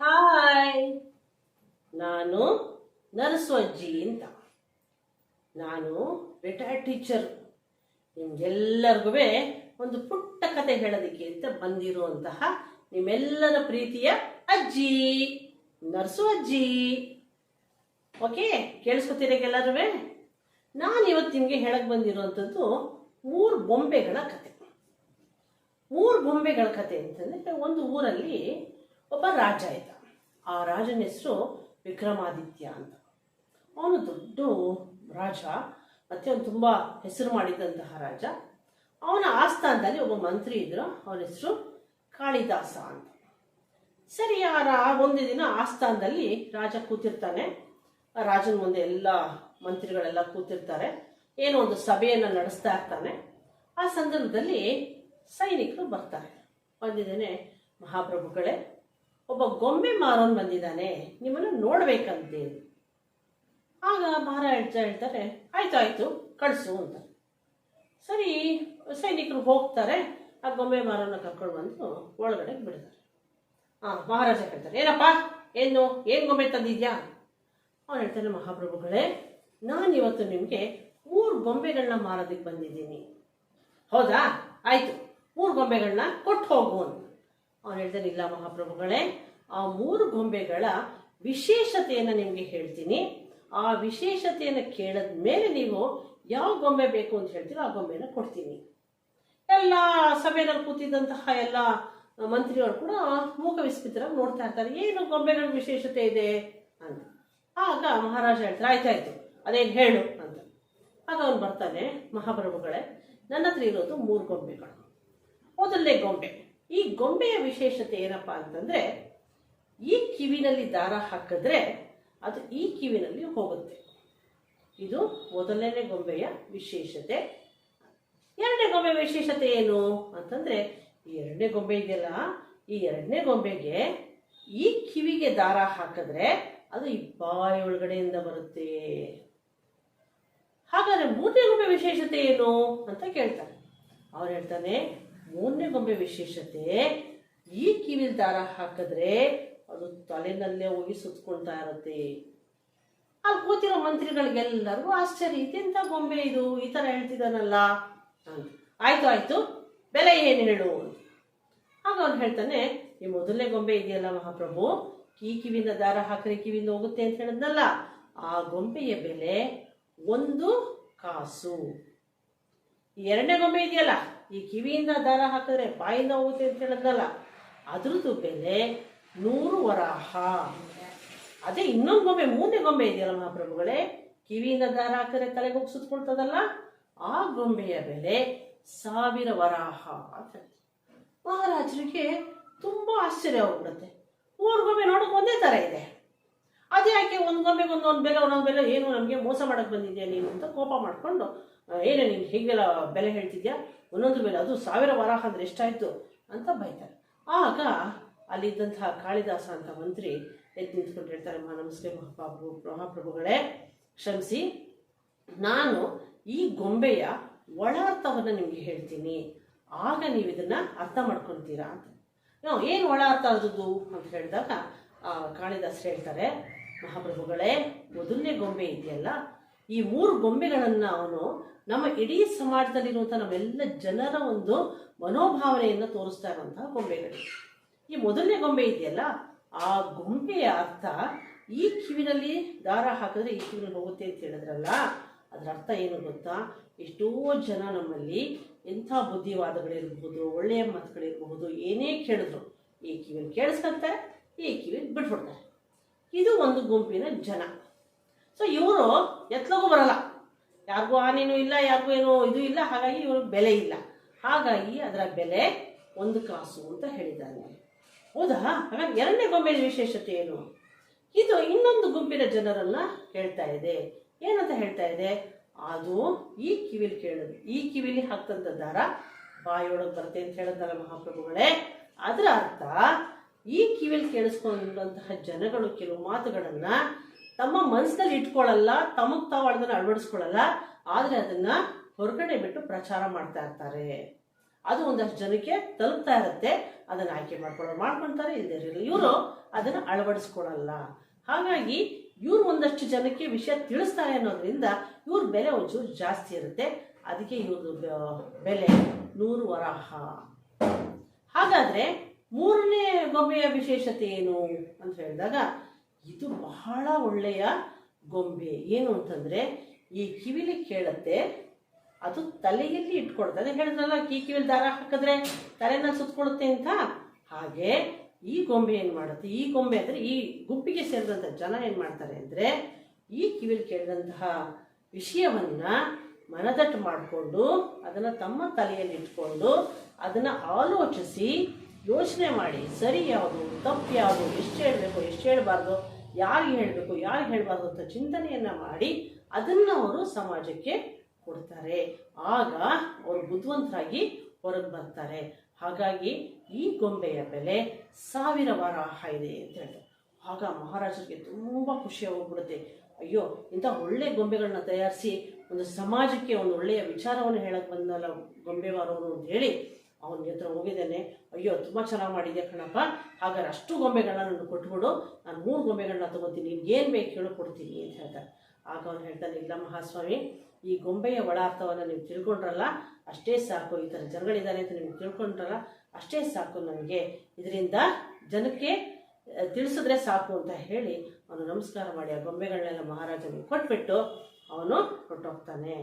Hi. ನಾನು nurse ಅಜ್ಜಿ ಅಂತ. ನಾನು ರಿಟೈರ್ಡ್ ಟೀಚರ್ ನಿಮ್ಗೆಲ್ಲರಿಗೂ ಒಂದು ಪುಟ್ಟ ಕತೆ ಹೇಳೋದಕ್ಕೆ ಅಂತ ಬಂದಿರುವಂತಹ ನಿಮ್ಮೆಲ್ಲರ ಪ್ರೀತಿಯ ಅಜ್ಜಿ ನರ್ಸು ಅಜ್ಜಿ ಓಕೆ, ಕೇಳಿಸ್ಕೊತೀರ ಎಲ್ಲರೂ ನಾನು ಇವತ್ತು ನಿಮಗೆ ಹೇಳಕ್ ಬಂದಿರುವಂಥದ್ದು ಮೂರು ಬೊಂಬೆಗಳ ಕತೆ. ಮೂರು ಬೊಂಬೆಗಳ ಕತೆ ಅಂತಂದ್ರೆ ಒಂದು ಊರಲ್ಲಿ ಒಬ್ಬ ರಾಜ ಇದ್ದ. ಆ ರಾಜನ ಹೆಸರು ವಿಕ್ರಮಾದಿತ್ಯ ಅಂತ. ಅವನು ದೊಡ್ಡ ರಾಜ, ಮತ್ತೆ ಅವನು ತುಂಬ ಹೆಸರು ಮಾಡಿದಂತಹ ರಾಜ. ಅವನ ಆಸ್ಥಾನದಲ್ಲಿ ಒಬ್ಬ ಮಂತ್ರಿ ಇದ್ರು, ಅವನ ಹೆಸರು ಕಾಳಿದಾಸ ಅಂತ. ಸರಿ ಆ ಒಂದು ದಿನ ಆಸ್ಥಾನದಲ್ಲಿ ರಾಜ ಕೂತಿರ್ತಾನೆ. ರಾಜನ ಮುಂದೆ ಎಲ್ಲ ಮಂತ್ರಿಗಳೆಲ್ಲ ಕೂತಿರ್ತಾರೆ. ಏನೋ ಒಂದು ಸಭೆಯನ್ನು ನಡೆಸ್ತಾ ಇರ್ತಾನೆ. ಆ ಸಂದರ್ಭದಲ್ಲಿ ಸೈನಿಕರು ಬರ್ತಾರೆ. ಬಂದಿದ್ದೇನೆ ಮಹಾಪ್ರಭುಗಳೇ ಒಬ್ಬ ಗೊಂಬೆ ಮಾರೋನ್ ಬಂದಿದ್ದಾನೆ, ನಿಮ್ಮನ್ನು ನೋಡ್ಬೇಕಂತೆ. ಆಗ ಮಹಾರಾಜ ಹೇಳ್ತಾರೆ, ಆಯ್ತು ಆಯ್ತು, ಕಳಿಸು ಅಂತ. ಸರಿ, ಸೈನಿಕರು ಹೋಗ್ತಾರೆ, ಆ ಗೊಂಬೆ ಮಾರೋನ ಕರ್ಕೊಂಡು ಬಂದು ಒಳಗಡೆ ಬಿಡ್ತಾರೆ. ಹಾ ಮಹಾರಾಜ ಹೇಳ್ತಾರೆ, ಏನಪ್ಪ, ಏನು ಏನು ಗೊಂಬೆ ತಂದಿದ್ಯಾ? ಅವ್ನು ಹೇಳ್ತಾನೆ ಮಹಾಪ್ರಭುಗಳೇ, ನಾನು ಇವತ್ತು ನಿಮಗೆ ಮೂರು ಗೊಂಬೆಗಳನ್ನ ಮಾರೋದಕ್ಕೆ ಬಂದಿದ್ದೀನಿ. ಹೌದಾ? ಆಯ್ತು, ಮೂರು ಗೊಂಬೆಗಳನ್ನ ಕೊಟ್ಟು ಹೋಗು ಅಂತ. ಅವನು ಹೇಳ್ತಾನೆ ಮಹಾಪ್ರಭುಗಳೇ, ಆ ಮೂರು ಗೊಂಬೆಗಳ ವಿಶೇಷತೆಯನ್ನು ನಿಮಗೆ ಹೇಳ್ತೀನಿ. ಆ ವಿಶೇಷತೆಯನ್ನು ಕೇಳದ ಮೇಲೆ ನೀವು ಯಾವ ಗೊಂಬೆ ಬೇಕು ಅಂತ ಹೇಳ್ತೀರೋ ಆ ಗೊಂಬೆನ ಕೊಡ್ತೀನಿ. ಎಲ್ಲ ಸಭೆಯಲ್ಲಿ ಕೂತಿದ್ದಂತಹ ಎಲ್ಲ ಮಂತ್ರಿಯವರು ಕೂಡ ಮೂಕ ವಿಸ್ಮಿತರಾಗಿ ನೋಡ್ತಾ ಇರ್ತಾರೆ. ಏನು ಗೊಂಬೆಗಳ ವಿಶೇಷತೆ ಇದೆ? ಅಂತ. ಆಗ ಮಹಾರಾಜ ಹೇಳ್ತಾರೆ ಆಯ್ತಾಯ್ತು ಅದೇನು ಹೇಳು ಅಂತ. ಆಗ ಅವನು ಬರ್ತಾನೆ, ಮಹಾಪ್ರಭುಗಳೇ, ನನ್ನ ಹತ್ರ ಇರೋದು ಮೂರು ಗೊಂಬೆಗಳು. ಮೊದಲನೇ ಗೊಂಬೆ ಈ ಗೊಂಬೆಯ ವಿಶೇಷತೆ ಏನಪ್ಪ ಅಂತಂದ್ರೆ, ಈ ಕಿವಿನಲ್ಲಿ ದಾರ ಹಾಕಿದ್ರೆ ಅದು ಈ ಕಿವಿನಲ್ಲಿ ಹೋಗುತ್ತೆ. ಇದು ಮೊದಲನೇ ಗೊಂಬೆಯ ವಿಶೇಷತೆ. ಎರಡನೇ ಗೊಂಬೆ ವಿಶೇಷತೆ ಏನು ಅಂತಂದ್ರೆ ಎರಡನೇ ಗೊಂಬೆ ಇದೆಯಲ್ಲ, ಈ ಎರಡನೇ ಗೊಂಬೆಗೆ ಈ ಕಿವಿಗೆ ದಾರ ಹಾಕಿದ್ರೆ ಅದು ಈ ಬಾಯಿ ಒಳಗಡೆಯಿಂದ ಬರುತ್ತೆ. ಹಾಗಾದ್ರೆ ಮೂರನೇ ಗೊಂಬೆ ವಿಶೇಷತೆ ಏನು ಅಂತ ಕೇಳ್ತಾರೆ. ಅವ್ರು ಹೇಳ್ತಾನೆ ಮೂರನೇ ಗೊಂಬೆ ವಿಶೇಷತೆ, ಈ ಕಿವಿಲ್ ದಾರ ಹಾಕಿದ್ರೆ ಅದು ತಲೆನಲ್ಲೇ ಹೋಗಿ ಸುತ್ಕೊಳ್ತಾ ಇರುತ್ತೆ. ಅಲ್ಲಿ ಕೂತಿರೋ ಮಂತ್ರಿಗಳಿಗೆಲ್ಲರಿಗೂ ಆಶ್ಚರ್ಯ, ಇದೆಂತ ಗೊಂಬೆ ಇದು? ಈ ತರ ಹೇಳ್ತಿದ್ದಾನಲ್ಲ ಆಯ್ತು ಆಯ್ತು, ಬೆಲೆ ಏನು ಹೇಳು. ಆಗ ಅವ್ನು ಹೇಳ್ತಾನೆ, ಈ ಮೊದಲನೇ ಗೊಂಬೆ ಇದೆಯಲ್ಲ ಮಹಾಪ್ರಭು, ಈ ಕಿವಿಯಿಂದ ದಾರ ಹಾಕಿದ್ರೆ ಕಿವಿಯಿಂದ ಹೋಗುತ್ತೆ ಅಂತ ಹೇಳಿದ್ನಲ್ಲ. ಆ ಗೊಂಬೆಯ ಬೆಲೆ ಒಂದು ಕಾಸು. ಎರಡನೇ ಗೊಂಬೆ ಇದೆಯಲ್ಲ? ಈ ಕಿವಿಯಿಂದ ದಾರ ಹಾಕಿದ್ರೆ ಬಾಯಿಂದ ಹೋಗುತ್ತೆ ಅಂತ ಹೇಳಿದ್ನಲ್ಲ ಅದ್ರದ್ದು ಬೆಲೆ ನೂರು ವರಾಹ. ಅದೇ ಇನ್ನೊಂದು ಗೊಂಬೆ ಮೂರನೇ ಗೊಂಬೆ ಇದೆಯಲ್ಲ ಮಹಾಪ್ರಭುಗಳೇ, ಕಿವಿಯಿಂದ ದಾರ ಹಾಕಿದ್ರೆ ತಲೆಗೆ ಹೋಗಿ ಸುತ್ಕೊಳ್ತದಲ್ಲ, ಆ ಗೊಂಬೆಯ ಬೆಲೆ ಸಾವಿರ ವರಾಹ ಅಂತ. ಮಹಾರಾಜರಿಗೆ ತುಂಬಾ ಆಶ್ಚರ್ಯ ಹೋಗ್ಬಿಡುತ್ತೆ ಮೂರು ಗೊಂಬೆ ನೋಡಕ್ ಒಂದೇ ತರ ಇದೆ. ಅದೇ ಯಾಕೆ ಒಂದು ಗೊಂಬೆಗೆ ಒಂದೊಂದು ಬೆಲೆ ಒಂದೊಂದು ಬೆಲೆ, ಏನು ನಮಗೆ ಮೋಸ ಮಾಡಕ್ ಬಂದಿದ್ಯಾ ನೀನು ಅಂತ ಕೋಪ ಮಾಡ್ಕೊಂಡು ಏನು ನೀನು ಹೇಗೆಲ್ಲ ಬೆಲೆ ಹೇಳ್ತಿದ್ಯಾ? ಒಂದೊಂದು ಬೆಲೆ ಅದು ಸಾವಿರ ವರಾಹ ಅಂದರೆ ಎಷ್ಟಾಯಿತು ಅಂತ ಬೈತಾರೆ. ಆಗ ಅಲ್ಲಿದ್ದಂತಹ ಕಾಳಿದಾಸ ಅಂತ ಮಂತ್ರಿ ಎದ್ದು ನಿಂತ್ಕೊಂಡು ಹೇಳ್ತಾರೆ ನಮಸ್ತೆ ಮಹಾಪ್ರಭು, ಮಹಾಪ್ರಭುಗಳೇ, ಕ್ಷಮಿಸಿ, ನಾನು ಈ ಗೊಂಬೆಯ ಒಳಾರ್ಥವನ್ನು ನಿಮಗೆ ಹೇಳ್ತೀನಿ. ಆಗ ನೀವು ಇದನ್ನ ಅರ್ಥ ಮಾಡ್ಕೊಳ್ತೀರಾ ಅಂತ. ನಾವು ಏನು ಒಳ ಅರ್ಥ ಆದದ್ದು ಅಂತ ಹೇಳಿದಾಗ ಕಾಳಿದಾಸ ಹೇಳ್ತಾರೆ, ಮಹಾಪ್ರಭುಗಳೇ, ಮೊದಲನೇ ಗೊಂಬೆ ಇದೆಯಲ್ಲ ಈ ಮೂರು ಗೊಂಬೆಗಳನ್ನು ಅವನು ನಮ್ಮ ಇಡೀ ಸಮಾಜದಲ್ಲಿರುವಂಥ ನಮ್ಮೆಲ್ಲ ಜನರ ಒಂದು ಮನೋಭಾವನೆಯನ್ನು ತೋರಿಸ್ತಾ ಇರುವಂತಹ ಗೊಂಬೆಗಳು. ಈ ಮೊದಲನೇ ಗೊಂಬೆ ಇದೆಯಲ್ಲ? ಆ ಗೊಂಬೆಯ ಅರ್ಥ ಈ ಕಿವಿನಲ್ಲಿ ದಾರ ಹಾಕಿದ್ರೆ ಈ ಕಿವಿನಲ್ಲಿ ಹೋಗುತ್ತೆ ಅಂತ ಹೇಳಿದ್ರಲ್ಲ? ಅದರ ಅರ್ಥ ಏನು ಗೊತ್ತಾ? ಎಷ್ಟೋ ಜನ ನಮ್ಮಲ್ಲಿ ಎಂಥ ಬುದ್ಧಿವಾದಗಳಿರಬಹುದು, ಒಳ್ಳೆಯ ಮಾತುಗಳಿರಬಹುದು, ಏನೇ ಕೇಳಿದ್ರು ಈ ಕಿವಿನ ಕೇಳಿಸ್ಕೊಂತಾರೆ, ಈ ಕಿವಿನ ಬಿಟ್ಬಿಡ್ತಾರೆ. ಇದು ಒಂದು ಗುಂಪಿನ ಜನ. ಸೊ ಇವರು ಎತ್ಲಗೂ ಬರಲ್ಲ. ಯಾರಿಗೂ ಆನೇನು ಇಲ್ಲ, ಯಾರಿಗೂ ಏನೋ ಇದು ಇಲ್ಲ. ಹಾಗಾಗಿ ಇವರು ಬೆಲೆ ಇಲ್ಲ. ಹಾಗಾಗಿ ಅದರ ಬೆಲೆ ಒಂದು ಕಾಸು ಅಂತ ಹೇಳಿದ್ದಾನೆ ಹೌದಾ? ಹಾಗಾಗಿ ಎರಡನೇ ಗೊಂಬೆಯ ವಿಶೇಷತೆ ಏನು? ಇದು ಇನ್ನೊಂದು ಗುಂಪಿನ ಜನರನ್ನ ಹೇಳ್ತಾ ಇದೆ. ಏನಂತ ಹೇಳ್ತಾ ಇದೆ? ಅದು ಈ ಕಿವಿಲಿ ಕೇಳೋದು ಈ ಕಿವಿಲಿ ಹಾಕ್ತಂತ ದಾರ ಬಾಯೊಳಗೆ ಬರುತ್ತೆ ಅಂತ ಹೇಳಿದ್ನಲ್ಲ ಮಹಾಪ್ರಭುಗಳೇ. ಅದರ ಅರ್ಥ ಈ ಕಿವಿಲಿ ಕೇಳಿಸ್ಕೊಂಡಂತಹ ಜನಗಳು ಕೆಲವು ಮಾತುಗಳನ್ನ ತಮ್ಮ ಮನಸ್ಸಿನಲ್ಲಿ ಇಟ್ಕೊಳ್ಳಲ್ಲ, ತಮಗ್ ತಾವು ಅದನ್ನ ಅಳವಡಿಸ್ಕೊಳ್ಳಲ್ಲ, ಆದ್ರೆ ಅದನ್ನ ಹೊರಗಡೆ ಬಿಟ್ಟು ಪ್ರಚಾರ ಮಾಡ್ತಾ ಇರ್ತಾರೆ. ಅದು ಒಂದಷ್ಟು ಜನಕ್ಕೆ ತಲುಪ್ತಾ ಇರುತ್ತೆ, ಅದನ್ನ ಆಯ್ಕೆ ಮಾಡ್ಕೊಳ್ಳೋ ಮಾಡ್ಕೊಳ್ತಾರೆ ಇಲ್ಲದೆ ಇವರು ಅದನ್ನ ಅಳವಡಿಸ್ಕೊಳಲ್ಲ. ಹಾಗಾಗಿ ಇವ್ರು ಒಂದಷ್ಟು ಜನಕ್ಕೆ ವಿಷಯ ತಿಳಿಸ್ತಾರೆ ಅನ್ನೋದ್ರಿಂದ ಇವ್ರ ಬೆಲೆ ಒಂಚೂರು ಜಾಸ್ತಿ ಇರುತ್ತೆ. ಅದಕ್ಕೆ ಇವ್ರದ್ದು ಬೆಲೆ ನೂರು ವರಾಹ. ಹಾಗಾದ್ರೆ ಮೂರನೇ ಗೊಂಬೆಯ ವಿಶೇಷತೆ ಏನು ಅಂತ ಹೇಳಿದಾಗ ಇದು ಬಹಳ ಒಳ್ಳೆಯ ಗೊಂಬೆ. ಏನು ಅಂತಂದ್ರೆ, ಈ ಕಿವಿಲಿ ಕೇಳತ್ತೆ, ಅದು ತಲೆಯಲ್ಲಿ ಇಟ್ಕೊಳ್ತದೆ. ಹೇಳಿದ್ರಲ್ಲ ಈ ಕಿವಿಲಿ ದಾರ ಹಾಕಿದ್ರೆ ತಲೆನ ಸುತ್ಕೊಳುತ್ತೆ ಅಂತ? ಹಾಗೆ ಈ ಗೊಂಬೆ ಏನು ಮಾಡುತ್ತೆ? ಈ ಗೊಂಬೆ ಅಂದರೆ, ಈ ಗುಂಪಿಗೆ ಸೇರಿದಂಥ ಜನ ಏನು ಮಾಡ್ತಾರೆ ಅಂದರೆ, ಈ ಕಿವಿಲಿ ಕೇಳಿದಂತಹ ವಿಷಯವನ್ನ ಮನದಟ್ಟು ಮಾಡಿಕೊಂಡು, ಅದನ್ನು ತಮ್ಮ ತಲೆಯಲ್ಲಿ ಇಟ್ಕೊಂಡು, ಅದನ್ನು ಆಲೋಚಿಸಿ ಯೋಚನೆ ಮಾಡಿ, ಸರಿ ಯಾವುದು, ತಪ್ಪು ಯಾವುದು, ಎಷ್ಟು ಹೇಳಬೇಕು, ಎಷ್ಟು ಹೇಳಬಾರ್ದು? ಯಾರಿಗೆ ಹೇಳಬೇಕು, ಯಾರಿಗೆ ಹೇಳಬಾರ್ದು ಅಂತ ಚಿಂತನೆಯನ್ನು ಮಾಡಿ ಅದನ್ನು ಅವರು ಸಮಾಜಕ್ಕೆ ಕೊಡ್ತಾರೆ. ಆಗ ಅವರು ಬುದ್ಧಿವಂತರಾಗಿ ಹೊರಗೆ ಬರ್ತಾರೆ. ಹಾಗಾಗಿ ಈ ಗೊಂಬೆಯ ಬೆಲೆ ಸಾವಿರ ಆಹ ಇದೆ ಅಂತ ಹೇಳ್ತಾರೆ. ಆಗ ಮಹಾರಾಜರಿಗೆ ತುಂಬ ಖುಷಿ ಹೋಗ್ಬಿಡುತ್ತೆ ಅಯ್ಯೋ, ಇಂಥ ಒಳ್ಳೆ ಗೊಂಬೆಗಳನ್ನ ತಯಾರಿಸಿ ಒಂದು ಸಮಾಜಕ್ಕೆ ಒಂದು ಒಳ್ಳೆಯ ವಿಚಾರವನ್ನು ಹೇಳಕ್ಕೆ ಬಂದಲ್ಲ ಗೊಂಬೆವಾರವರು ಅಂತ ಹೇಳಿ ಅವನ ಹತ್ರ ಹೋಗಿದ್ದೇನೆ. ಅಯ್ಯೋ, ತುಂಬ ಚೆನ್ನಾಗಿ ಮಾಡಿದೆ ಕಣಪ್ಪ. ಹಾಗಾದ್ರೆ ಅಷ್ಟು ಗೊಂಬೆಗಳನ್ನ ನಾನು ಕೊಟ್ಬಿಡು. ನಾನು ಮೂರು ಗೊಂಬೆಗಳನ್ನ ತಗೋತೀನಿ. ನಿನ್ಗೆ ಏನು ಬೇಕು ಹೇಳು ಕೊಡ್ತೀನಿ ಅಂತ ಹೇಳ್ತಾರೆ ಆಗ ಅವನು ಹೇಳ್ತಾನೆ ಇಲ್ಲ ಮಹಾಸ್ವಾಮಿ, ಈ ಗೊಂಬೆಯ ಒಳಾರ್ಥವನ್ನು ನೀವು ತಿಳ್ಕೊಂಡ್ರಲ್ಲ, ಅಷ್ಟೇ ಸಾಕು. ಈ ಥರ ಜನಗಳಿದ್ದಾರೆ ಅಂತ ನಿಮ್ಗೆ ತಿಳ್ಕೊಂಡ್ರಲ್ಲ, ಅಷ್ಟೇ ಸಾಕು ನನಗೆ ಇದರಿಂದ ಜನಕ್ಕೆ ತಿಳಿಸಿದ್ರೆ ಸಾಕು ಅಂತ ಹೇಳಿ ಅವನು ನಮಸ್ಕಾರ ಮಾಡಿ ಆ ಗೊಂಬೆಗಳನ್ನೆಲ್ಲ ಮಹಾರಾಜನಿಗೆ ಕೊಟ್ಬಿಟ್ಟು ಅವನು ಹೊರಟೋಗ್ತಾನೆ.